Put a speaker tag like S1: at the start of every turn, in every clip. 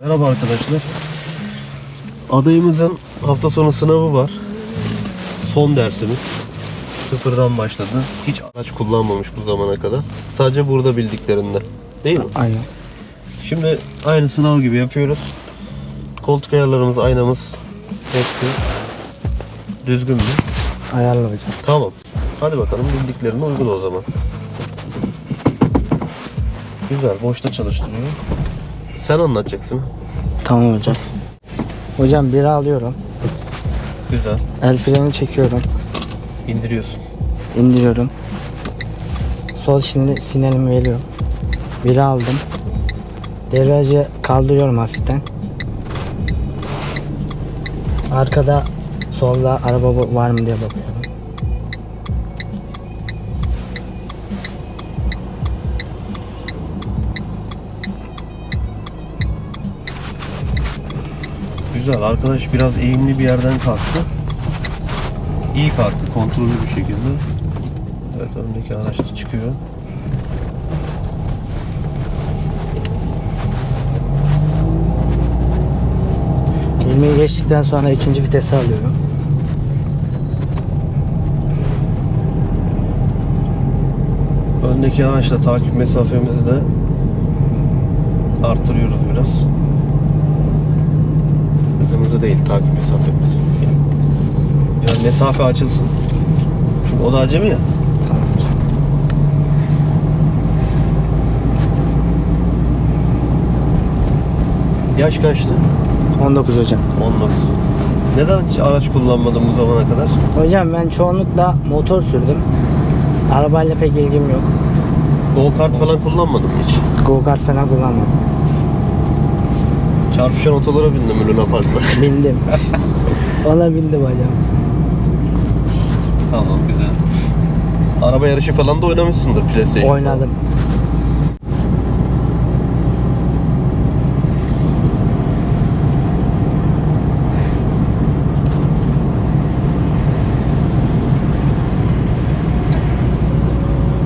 S1: Merhaba arkadaşlar. Adayımızın hafta sonu sınavı var. Son dersimiz. Sıfırdan başladı. Hiç araç kullanmamış bu zamana kadar. Sadece burada bildiklerinde. Değil mi?
S2: Aynen.
S1: Şimdi aynı sınav gibi yapıyoruz. Koltuk ayarlarımız, aynamız hepsi düzgün mü?
S2: Ayarlı hocam.
S1: Tamam. Hadi bakalım bildiklerini uygula o zaman. Güzel, boşta çalıştırıyor. Sen anlatacaksın.
S2: Tamam hocam. Hocam biri alıyorum.
S1: Güzel.
S2: El freni çekiyorum.
S1: İndiriyorsun.
S2: indiriyorum. Sol şimdi sinyalimi veriyorum. Biri aldım. Devreci kaldırıyorum hafiften. Arkada solda araba var mı diye bakıyorum.
S1: Güzel. Arkadaş biraz eğimli bir yerden kalktı. İyi kalktı. Kontrollü bir şekilde. Evet öndeki araç da çıkıyor.
S2: İlmeği geçtikten sonra ikinci vitesi alıyorum.
S1: Öndeki araçla takip mesafemizi de arttırıyoruz biraz. Hızımızı değil takip mesafemizi. Yani mesafe açılsın. Çünkü o da acemi ya. Yaş kaçtı?
S2: 19 hocam.
S1: 19. Neden hiç araç kullanmadın bu zamana kadar?
S2: Hocam ben çoğunlukla motor sürdüm. Arabayla pek ilgim yok.
S1: Go kart falan kullanmadın mı hiç?
S2: Go kart falan kullanmadım.
S1: Çarpışan otolara bindim Luna Park'ta.
S2: Bindim. Ona bindim hocam.
S1: tamam güzel. Araba yarışı falan da oynamışsındır PlayStation.
S2: Oynadım.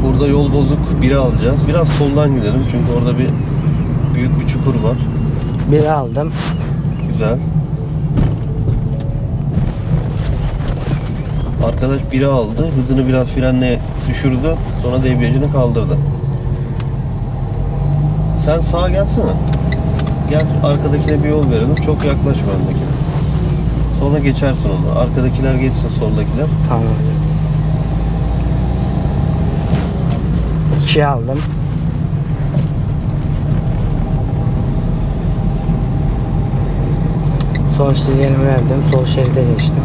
S1: Burada yol bozuk biri alacağız. Biraz soldan gidelim çünkü orada bir büyük bir çukur var.
S2: Biri aldım.
S1: Güzel. Arkadaş biri aldı. Hızını biraz frenle düşürdü. Sonra debriyajını kaldırdı. Sen sağa gelsene. Gel arkadakine bir yol verelim. Çok yaklaşma öndekine. Sonra geçersin onu. Arkadakiler geçsin soldakiler.
S2: Tamam. İki aldım. Sol sinyalimi verdim. Sol şeride geçtim.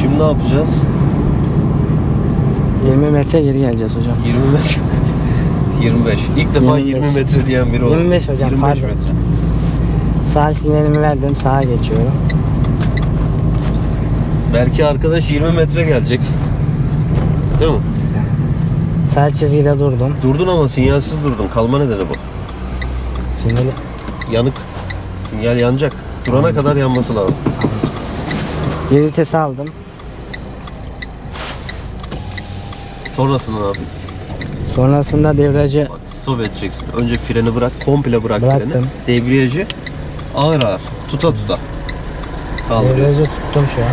S1: Şimdi ne yapacağız?
S2: 20 metre geri geleceğiz hocam.
S1: 20 metre. 25. İlk defa
S2: 25.
S1: 20 metre diyen biri oldu.
S2: 25 hocam,
S1: 25
S2: pardon.
S1: metre.
S2: Sağ sinyalimi verdim. Sağa geçiyorum.
S1: Belki arkadaş 20 metre gelecek. Değil mi?
S2: Sağ çizgide durdum.
S1: Durdun ama sinyalsiz durdun. Kalma nedeni bu.
S2: Sinyali
S1: Yanık. Sinyal yanacak. Durana kadar yanması lazım.
S2: geri vitesi aldım.
S1: Sonrasında ne yapayım?
S2: Sonrasında devreci
S1: Bak stop edeceksin. Önce freni bırak. Komple bırak
S2: Bıraktım.
S1: freni. Debriyajı ağır ağır. Tuta tuta. Kaldırıyorsun.
S2: devreci tuttum şu an.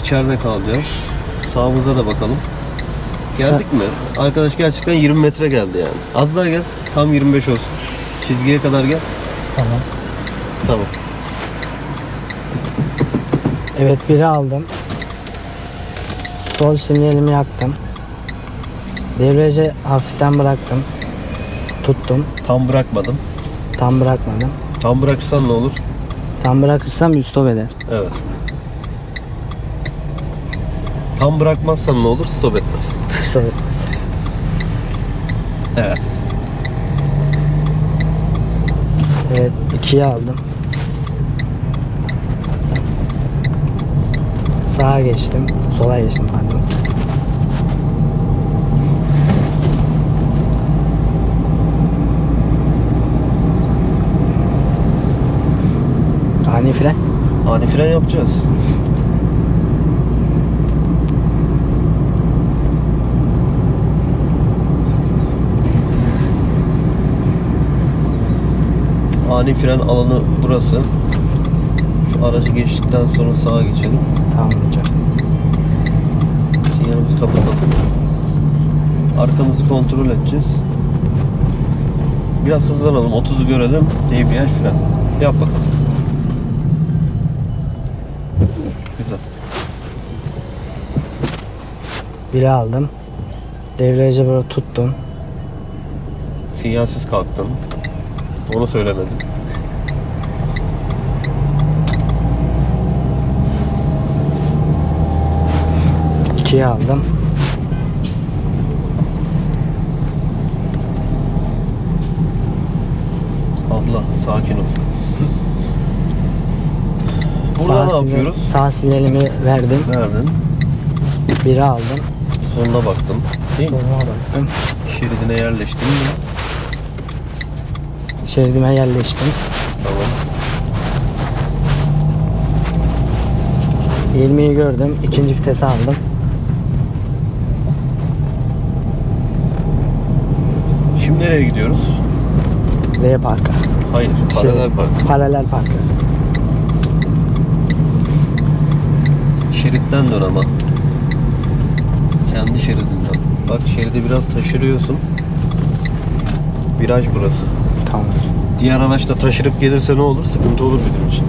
S1: İçeride kalacağız. Sağımıza da bakalım. Geldik mi? Arkadaş gerçekten 20 metre geldi yani. Az daha gel. Tam 25 olsun. Çizgiye kadar gel.
S2: Tamam.
S1: Tamam.
S2: Evet biri aldım. Sol sinyalimi yaktım. Devreci hafiften bıraktım. Tuttum.
S1: Tam bırakmadım.
S2: Tam bırakmadım.
S1: Tam bırakırsan ne olur?
S2: Tam bırakırsam stop eder.
S1: Evet. Tam bırakmazsan ne olur? Stop etmez.
S2: Stop etmez.
S1: Evet.
S2: Evet ikiye aldım. Sağa geçtim. Sola geçtim pardon. Ani fren.
S1: Ani fren yapacağız. Ani fren alanı burası. Şu aracı geçtikten sonra sağa geçelim.
S2: Tamam hocam.
S1: Sinyalimizi kapatalım. Arkamızı kontrol edeceğiz. Biraz hızlanalım. 30'u görelim. Debriyaj fren. Yap bakalım. Güzel.
S2: Biri aldım. Devreci böyle tuttum.
S1: Sinyalsiz kalktın. Onu söylemedin.
S2: İkiyi aldım.
S1: Abla sakin ol. Burada ne
S2: sinyal-
S1: yapıyoruz?
S2: Sağ sinyalimi verdim.
S1: Verdin.
S2: Biri aldım.
S1: Sonuna baktın. Değil mi?
S2: Soluma baktım.
S1: Şeridine yerleştin mi?
S2: Şeridime yerleştim.
S1: Tamam.
S2: 20'yi gördüm. İkinci vitesi aldım.
S1: Şimdi nereye gidiyoruz?
S2: V parka.
S1: Hayır,
S2: Şey,
S1: paralel park.
S2: Paralel parka.
S1: Şeritten dön ama. Kendi şeridinden. Bak şeridi biraz taşırıyorsun. Viraj burası.
S2: Tamam.
S1: Diğer araç da taşırıp gelirse ne olur? Sıkıntı olur bizim için.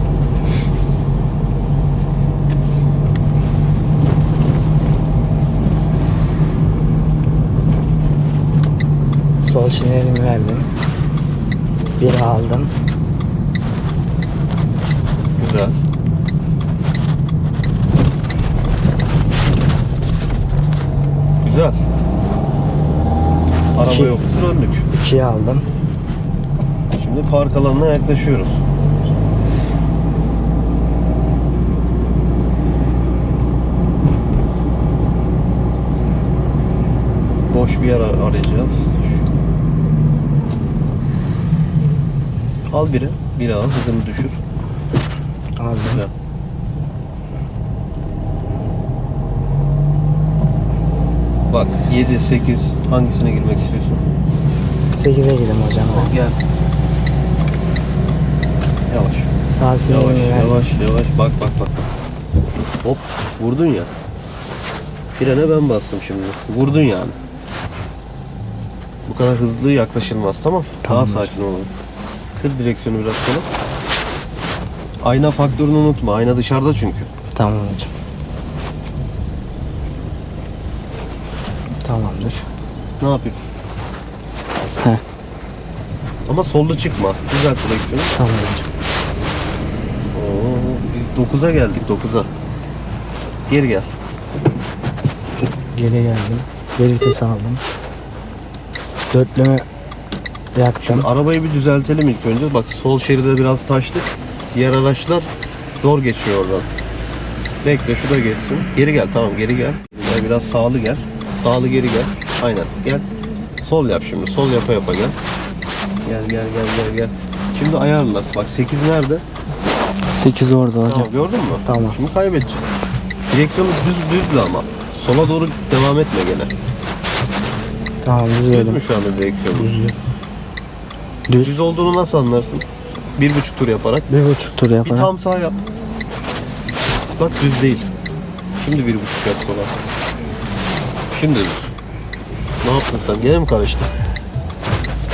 S2: Sol sinyalimi verdim. Bir aldım.
S1: Güzel. Güzel. Araba
S2: İki.
S1: yoktur önlük.
S2: İkiyi aldım.
S1: Şimdi park alanına yaklaşıyoruz. Boş bir yer ar- arayacağız. Al biri. Biri al. Hızını düşür.
S2: Aldım.
S1: Güzel. Bak 7, 8 hangisine girmek istiyorsun?
S2: 8'e gidelim hocam.
S1: Gel. Yavaş.
S2: Sağ
S1: Yavaş,
S2: sinyalimi verdim.
S1: yavaş, yavaş. Bak, bak, bak. Hop, vurdun ya. Frene ben bastım şimdi. Vurdun yani. Bu kadar hızlı yaklaşılmaz, tamam?
S2: Tamam
S1: Daha sakin olalım. Kır direksiyonu biraz sola. Ayna faktörünü unutma. Ayna dışarıda çünkü.
S2: Tamam hocam. Tamamdır.
S1: Ne yapayım?
S2: Heh.
S1: Ama solda çıkma. Düzelt direksiyonu.
S2: Tamam hocam.
S1: Biz 9'a geldik 9'a. Geri gel.
S2: Geri geldim. Geri vites aldım. Dörtlüğümü yaktım.
S1: Arabayı bir düzeltelim ilk önce. Bak sol şeride biraz taştık. Diğer araçlar zor geçiyor oradan. Bekle şu da geçsin. Geri gel tamam geri gel. Gel biraz sağlı gel. Sağlı geri gel. Aynen gel. Sol yap şimdi. Sol yapa yapa gel. Gel gel gel gel gel. Şimdi ayarla. Bak 8 nerede?
S2: 8 orada hocam.
S1: Tamam gördün mü?
S2: Tamam.
S1: Şimdi kaybedeceğim. Direksiyonu düz düzdü ama. Sola doğru devam etme gene.
S2: Tamam
S1: Düz
S2: düzledim.
S1: mü şu anda direksiyonu?
S2: Düz. Düz.
S1: Düz olduğunu nasıl anlarsın? Bir buçuk tur yaparak.
S2: Bir buçuk tur
S1: Bir tam sağ yap. Bak düz değil. Şimdi bir buçuk yap sola. Şimdi düz. Ne yaptın sen? Gene mi karıştı?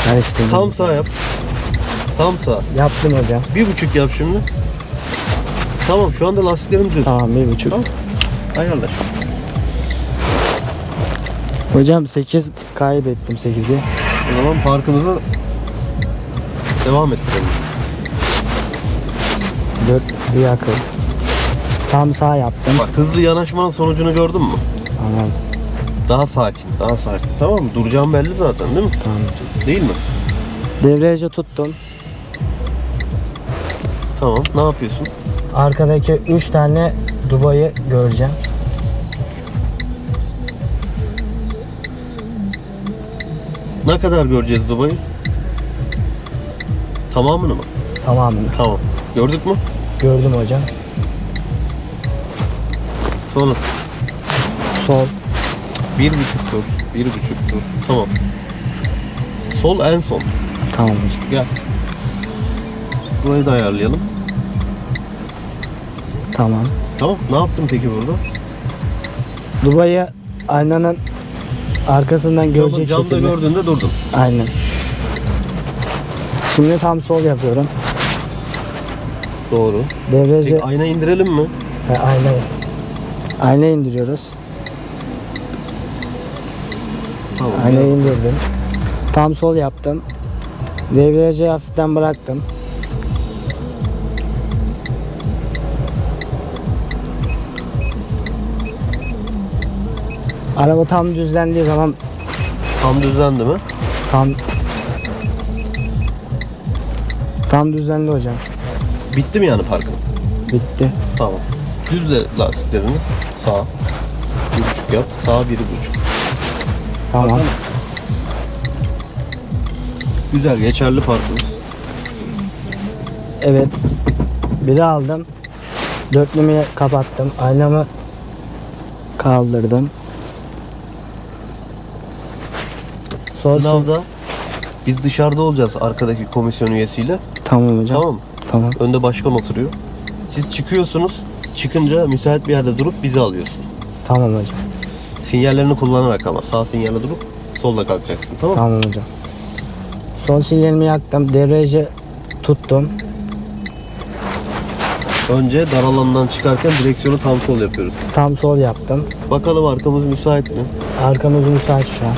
S2: Karıştırdım.
S1: Tam sağ yap. Tam sağ.
S2: Yaptım hocam.
S1: Bir buçuk yap şimdi. Tamam şu anda lastiklerim düz.
S2: Tamam bir buçuk.
S1: Tamam. Ayarla.
S2: Hocam 8 kaybettim 8'i.
S1: O zaman parkımızı devam ettirelim.
S2: 4 bir akıl. Tam sağ yaptım.
S1: Bak hızlı yanaşmanın sonucunu gördün mü?
S2: Tamam.
S1: Daha sakin, daha sakin. Tamam mı? Duracağım belli zaten değil mi?
S2: Tamam.
S1: Değil mi?
S2: Devreci tuttum.
S1: Tamam. Ne yapıyorsun?
S2: Arkadaki 3 tane Dubai'yi göreceğim.
S1: Ne kadar göreceğiz Dubai'yi? Tamamını mı?
S2: Tamamını.
S1: Tamam. Gördük mü?
S2: Gördüm hocam.
S1: Sonra
S2: Sol.
S1: bir buçuk tur, bir buçuk tur. Tamam. Sol en son.
S2: Tamam hocam.
S1: Gel. Burayı da ayarlayalım.
S2: Tamam.
S1: Tamam. Ne yaptın peki burada?
S2: Dubai'ye aynanın arkasından
S1: Camı,
S2: görecek
S1: camda
S2: şekilde.
S1: gördüğünde durdun.
S2: Aynen. Şimdi tam sol yapıyorum.
S1: Doğru.
S2: Devreci
S1: Peki ayna indirelim mi?
S2: He, aynayı. Aynayı indiriyoruz.
S1: Tamam.
S2: Aynayı indirdim. Tam sol yaptım. Devreci hafiften bıraktım. Araba tam düzlendiği zaman
S1: Tam düzlendi mi?
S2: tam tam düzlendi hocam.
S1: Bitti mi yani parkın?
S2: Bitti.
S1: Tamam. Düzle lastiklerini. Sağ. Bir buçuk yap. Sağ bir buçuk.
S2: Tamam.
S1: Güzel geçerli parkımız.
S2: Evet. Biri aldım. Dörtlümü kapattım. Aynamı kaldırdım. Sol
S1: Sınavda biz dışarıda olacağız arkadaki komisyon üyesiyle.
S2: Tamam hocam.
S1: Tamam mı?
S2: Tamam.
S1: Önde başkan oturuyor. Siz çıkıyorsunuz. Çıkınca müsait bir yerde durup bizi alıyorsun.
S2: Tamam hocam.
S1: Sinyallerini kullanarak ama sağ sinyalle durup solda kalkacaksın. Tamam mı?
S2: Tamam hocam. Sol sinyalimi yaktım. Devreci tuttum.
S1: Önce dar alandan çıkarken direksiyonu tam sol yapıyoruz.
S2: Tam sol yaptım.
S1: Bakalım arkamız müsait mi?
S2: Arkamız müsait şu an.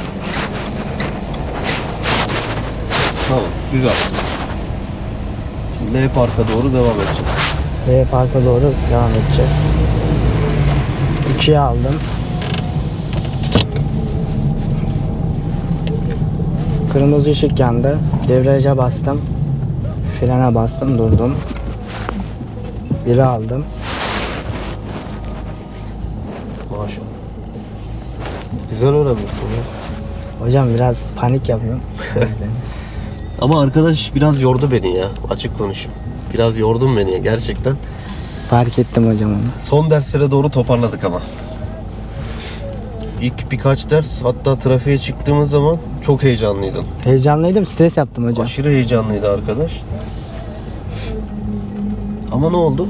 S1: Tamam. Güzel. Şimdi L parka doğru devam edeceğiz.
S2: Ve parka doğru devam edeceğiz. İkiye aldım. Kırmızı ışık yandı. Debriyaja bastım. Frene bastım durdum. Biri aldım.
S1: Maşallah. Güzel öğrenmişsin ya.
S2: Hocam biraz panik yapıyorum.
S1: Ama arkadaş biraz yordu beni ya. Açık konuşayım. Biraz yordun beni ya gerçekten.
S2: Fark ettim hocam onu.
S1: Son derslere doğru toparladık ama. İlk birkaç ders hatta trafiğe çıktığımız zaman çok heyecanlıydın.
S2: Heyecanlıydım, stres yaptım hocam.
S1: Aşırı heyecanlıydı arkadaş. Ama ne oldu?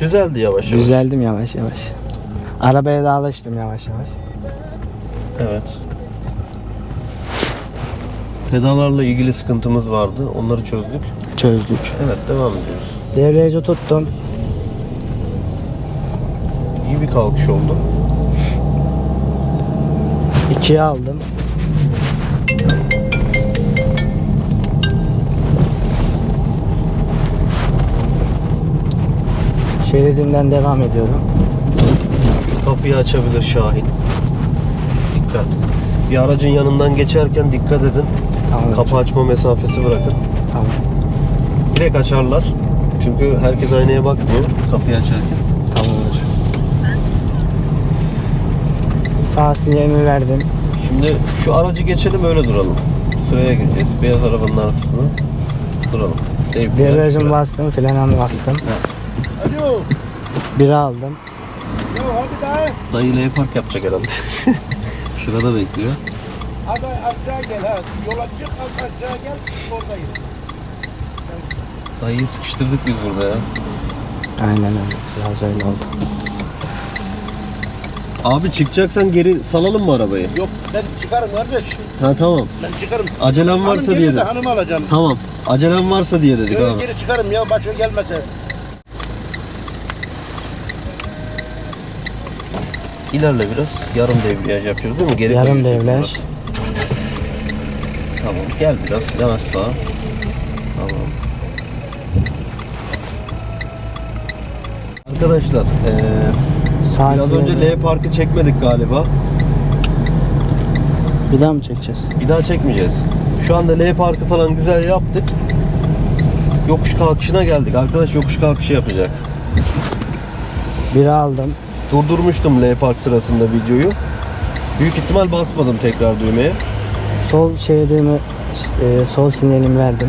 S1: Güzeldi yavaş yavaş.
S2: Düzeldim yavaş yavaş. Arabaya da alıştım yavaş yavaş.
S1: Evet. Pedallarla ilgili sıkıntımız vardı. Onları çözdük.
S2: Çözdük.
S1: Evet devam ediyoruz.
S2: Devreci tuttum.
S1: İyi bir kalkış oldu.
S2: İkiye aldım. Şeridimden devam ediyorum.
S1: Kapıyı açabilir Şahin. Dikkat. Bir aracın yanından geçerken dikkat edin.
S2: Tamam.
S1: Kapı açma mesafesi bırakın.
S2: Tamam.
S1: Direkt açarlar. Çünkü herkes aynaya bakmıyor kapıyı açarken.
S2: Tamam hocam. Sağ sinyalimi verdim.
S1: Şimdi şu aracı geçelim öyle duralım. Sıraya gireceğiz. Beyaz arabanın arkasına duralım. Fren.
S2: bastım, freni bastım.
S3: Alo.
S2: Biri aldım.
S3: Ya hadi daha.
S1: Dayı L park yapacak herhalde. Şurada bekliyor.
S3: Hadi aşağı gel ha. Yola çık az aşağı gel. Oradayım.
S1: Dayıyı sıkıştırdık biz burada ya.
S2: Aynen öyle. Biraz öyle oldu.
S1: Abi çıkacaksan geri salalım mı arabayı?
S3: Yok ben çıkarım kardeş.
S1: Ha tamam.
S3: Ben çıkarım.
S1: Acelem varsa
S3: hanım
S1: diye
S3: de
S1: de.
S3: hanım alacağım.
S1: Tamam. Acelem varsa diye dedik
S3: Yok,
S1: abi.
S3: geri çıkarım ya başka gelmese.
S1: İlerle biraz. Yarım devriyaj yapıyoruz değil mi? Geri
S2: Yarım
S1: koyuyoruz
S2: devriyaj.
S1: biraz. Tamam. Gel biraz. Yavaş sağa. Tamam. Arkadaşlar
S2: Sağ
S1: biraz önce L parkı çekmedik galiba.
S2: Bir daha mı çekeceğiz?
S1: Bir daha çekmeyeceğiz. Şu anda L parkı falan güzel yaptık. Yokuş kalkışına geldik. Arkadaş yokuş kalkışı yapacak.
S2: Biri aldım.
S1: Durdurmuştum L park sırasında videoyu. Büyük ihtimal basmadım tekrar düğmeye.
S2: Sol şeridimi, e, sol sinyalimi verdim.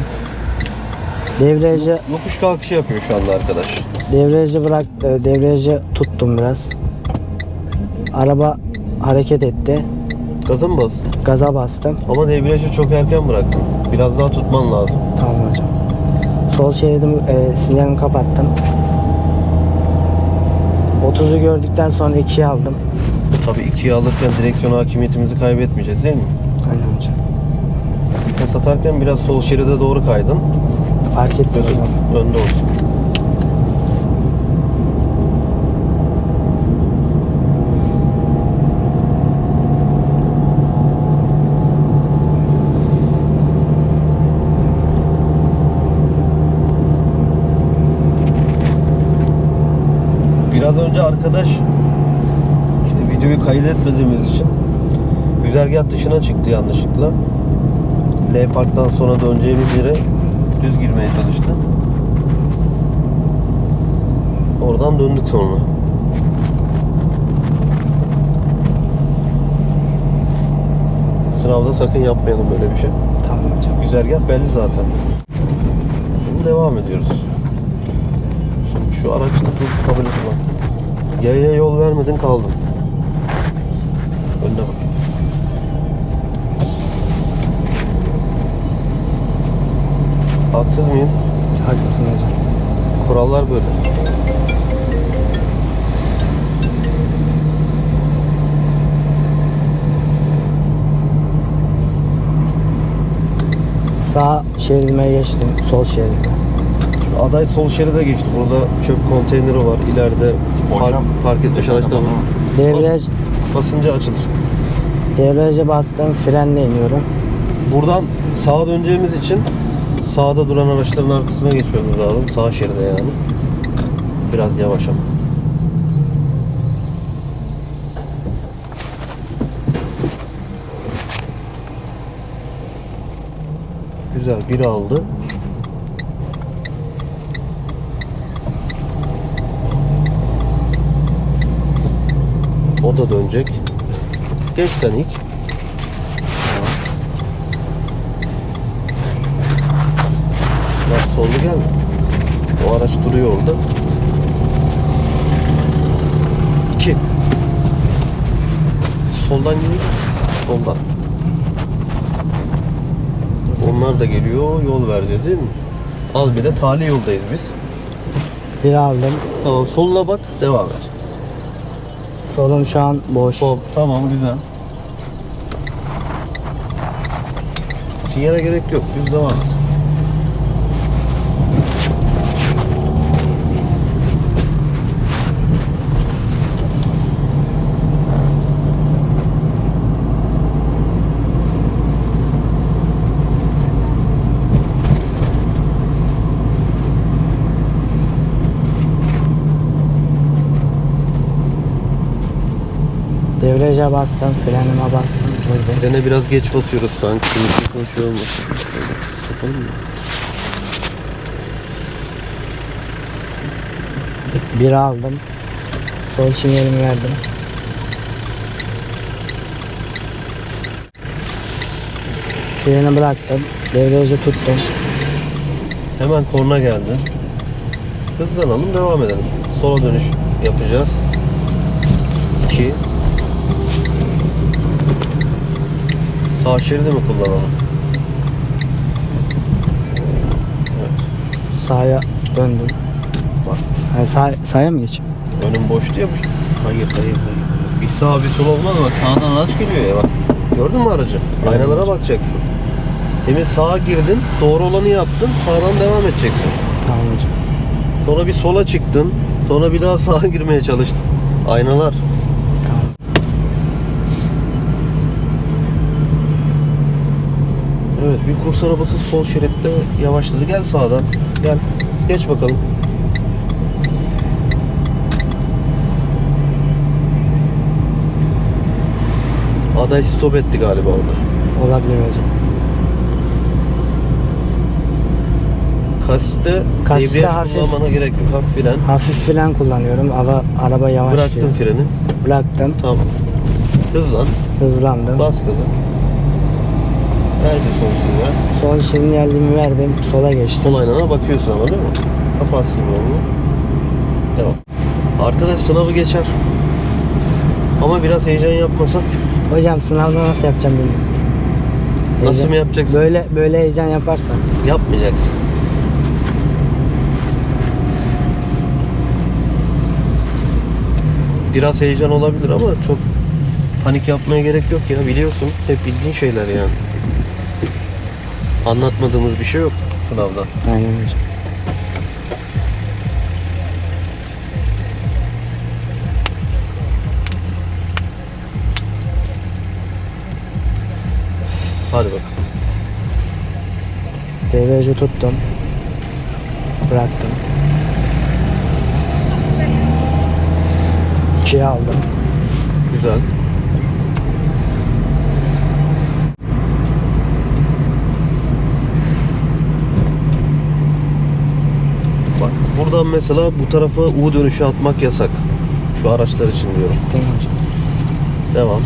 S2: Devreci,
S1: Yokuş kalkışı yapıyor şu anda arkadaş.
S2: devreci bırak, e, tuttum biraz. Araba hareket etti.
S1: Gaza mı bastın?
S2: Gaza bastım.
S1: Ama debriyajı çok erken bıraktın. Biraz daha tutman lazım.
S2: Tamam hocam. Sol şeridim e, sinyalimi kapattım. 30'u gördükten sonra 2'ye aldım.
S1: Tabii ikiye alırken direksiyon hakimiyetimizi kaybetmeyeceğiz değil mi?
S2: Aynen hocam.
S1: Vites atarken biraz sol şeride doğru kaydın.
S2: Fark etmiyor hocam.
S1: önde olsun. Biraz önce arkadaş işte videoyu kaydetmediğimiz için güzergah dışına çıktı yanlışlıkla. L Park'tan sonra döneceğimiz yere düz girmeye çalıştı. Oradan döndük sonra. Sınavda sakın yapmayalım böyle bir şey.
S2: Tamam hocam.
S1: Güzergah belli zaten. Şimdi devam ediyoruz. Şimdi şu araçta dur kabul etmem. Yaya yol vermedin kaldın. Önüne bak. Haksız mıyım?
S2: Haklısın hocam.
S1: Kurallar böyle.
S2: Sağ şeridime geçtim. Sol şeride.
S1: Aday sol şeride geçti. Burada çöp konteyneri var. İleride park, park etmiş araçlar var.
S2: Devriyaj,
S1: Basınca açılır.
S2: debriyaja bastım. Frenle iniyorum.
S1: Buradan sağa döneceğimiz için sağda duran araçların arkasına geçmemiz lazım. Sağ şeride yani. Biraz yavaş ama. Güzel. Biri aldı. O da dönecek. Geç sen ilk. Biraz sollu gelme. O araç duruyor orada. İki. Soldan geliyor. Soldan. Onlar da geliyor. Yol vereceğiz değil mi? Al bile tali yoldayız biz.
S2: Bir aldım.
S1: Tamam soluna bak. Devam et.
S2: Solum şu an boş.
S1: Sol. Tamam güzel. Sinyale gerek yok. Düz devam et.
S2: Debriyaja bastım. Frenime bastım. Durdum.
S1: Frene biraz geç basıyoruz sanki. Şimdi konuşuyor olmaz. Yapalım mı?
S2: Bir aldım. Sol sinyalimi verdim. Freni bıraktım. Debriyajı tuttum.
S1: Hemen korna geldi. Hızlanalım devam edelim. Sola dönüş yapacağız. Sağ şeridi mi kullanalım? Evet.
S2: Sağa döndüm.
S1: Bak
S2: Ha, sağ, sağa mı geçeyim?
S1: önüm boştu ya. Hayır hayır hayır. Bir sağ bir sol olmaz bak sağdan araç geliyor ya bak. Gördün mü aracı? Aynalara bakacaksın. Demin sağa girdin, doğru olanı yaptın, sağdan devam edeceksin.
S2: Tamam hocam.
S1: Sonra bir sola çıktın. Sonra bir daha sağa girmeye çalıştın. Aynalar.
S2: Tamam.
S1: Evet bir kurs arabası sol şeritte yavaşladı. Gel sağdan. Gel. Geç bakalım. Aday stop etti galiba orada.
S2: Olabilir hocam.
S1: Kasiste,
S2: Kasiste
S1: debriyaj
S2: hafif-
S1: kullanmana gerek yok. Hafif fren.
S2: Hafif fren kullanıyorum. Araba, araba yavaş
S1: Bıraktın
S2: gidiyor.
S1: freni.
S2: Bıraktım.
S1: Tamam. Hızlan.
S2: Hızlandım.
S1: Bas gaza. Ver bir son sinyal.
S2: Son sinyalimi verdim. Sola geçtim.
S1: Sol aynana bakıyorsun ama değil mi? Kapat sinyalini. Devam. Arkadaş sınavı geçer. Ama biraz heyecan yapmasak.
S2: Hocam sınavda nasıl yapacağım bilmiyorum. Heyecan.
S1: Nasıl mı yapacaksın?
S2: Böyle böyle heyecan yaparsan.
S1: Yapmayacaksın. Biraz heyecan olabilir ama çok panik yapmaya gerek yok ya biliyorsun. Hep bildiğin şeyler yani. Anlatmadığımız bir şey yok sınavda.
S2: Aynen hocam.
S1: Hadi bak.
S2: Devreci tuttum. Bıraktım. İkiye aldım.
S1: Güzel. Bak buradan mesela bu tarafa U dönüşü atmak yasak. Şu araçlar için diyorum.
S2: Tamam hocam.
S1: Devam.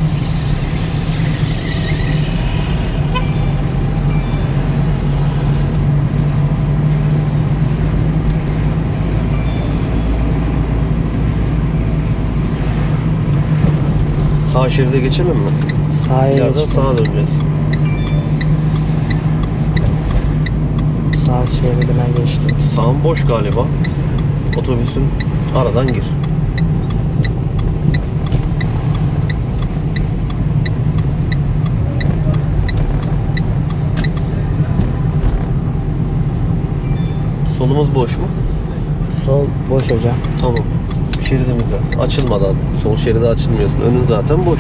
S1: Sağ şeride geçelim mi?
S2: Sağa
S1: Yerden
S2: geçtim.
S1: sağa döneceğiz.
S2: Sağ şeridine geçtim.
S1: Sağın boş galiba. Otobüsün aradan gir. Solumuz boş mu?
S2: Sol boş hocam.
S1: Tamam. Şeridimizde. Açılmadan. Sol şeride açılmıyorsun. Önün zaten boş.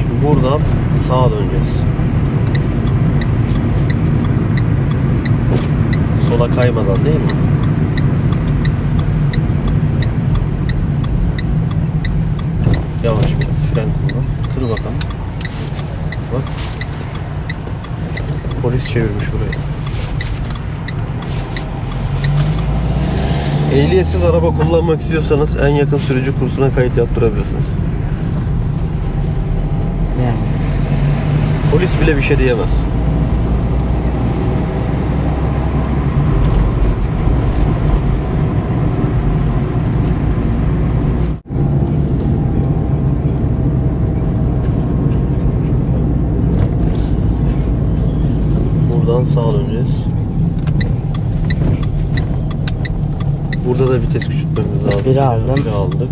S1: Şimdi buradan sağa döneceğiz. Sola kaymadan değil mi? Yavaş biraz fren kullan. Kır bakalım. Bak. Polis çevirmiş burayı. Ehliyetsiz araba kullanmak istiyorsanız en yakın sürücü kursuna kayıt yaptırabilirsiniz.
S2: Yani.
S1: Polis bile bir şey diyemez. Buradan sağa döneceğiz. Burada da vites küçültmemiz lazım.
S2: Biri aldım.
S1: Biri aldık.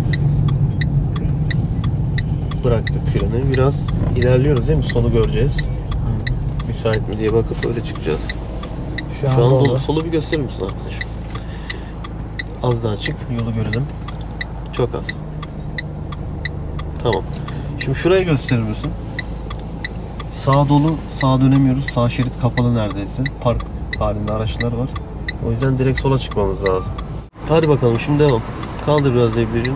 S1: Bıraktık freni. Biraz ilerliyoruz değil mi? Solu göreceğiz. Müsait mi diye bakıp öyle çıkacağız.
S2: Şu an,
S1: Şu an
S2: dolu.
S1: dolu. Solu bir gösterir misin arkadaşım? Az daha çık. Yolu görelim. Çok az. Tamam. Şimdi şurayı gösterir misin? Sağ dolu, sağa dönemiyoruz. Sağ şerit kapalı neredeyse. Park halinde araçlar var. O yüzden direkt sola çıkmamız lazım. Hadi bakalım şimdi devam. Kaldır biraz debriyajını.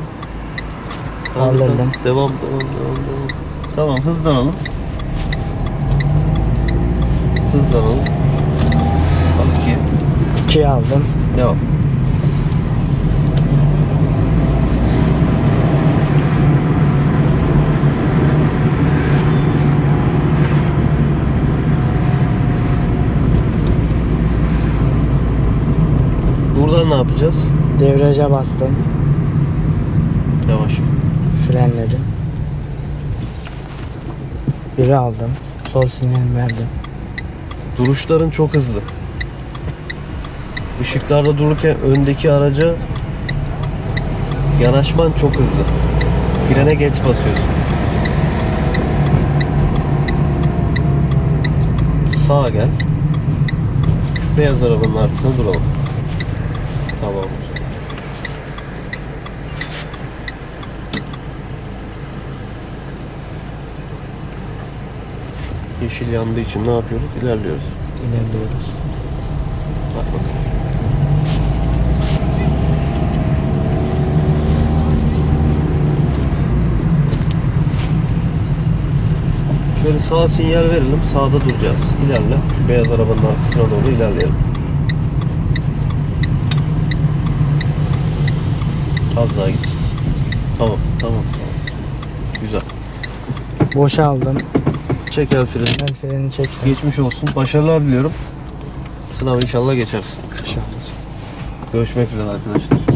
S1: Kaldır,
S2: Kaldırdım.
S1: kaldır. Devam, devam, devam, devam. Tamam hızlanalım. Hızlanalım. Al iki.
S2: İkiye aldım.
S1: Devam. Buradan ne yapacağız?
S2: Debriyaja bastım. Frenledim. Biri aldım. Sol sinyal verdim.
S1: Duruşların çok hızlı. Işıklarda dururken öndeki araca yanaşman çok hızlı. Frene geç basıyorsun. Sağa gel. Beyaz arabanın arkasına duralım. Tamam. Yeşil yandığı için ne yapıyoruz? İlerliyoruz.
S2: İlerliyoruz.
S1: Bak bakalım. Şöyle sağ sinyal verelim. Sağda duracağız. İlerle. Şu beyaz arabanın arkasına doğru ilerleyelim. Az daha git. Tamam, tamam, tamam. Güzel.
S2: Boşa aldım.
S1: Çek el freni.
S2: Ben freni çektim.
S1: Geçmiş olsun. Başarılar diliyorum. Sınav inşallah geçersin.
S2: İnşallah.
S1: Görüşmek üzere arkadaşlar.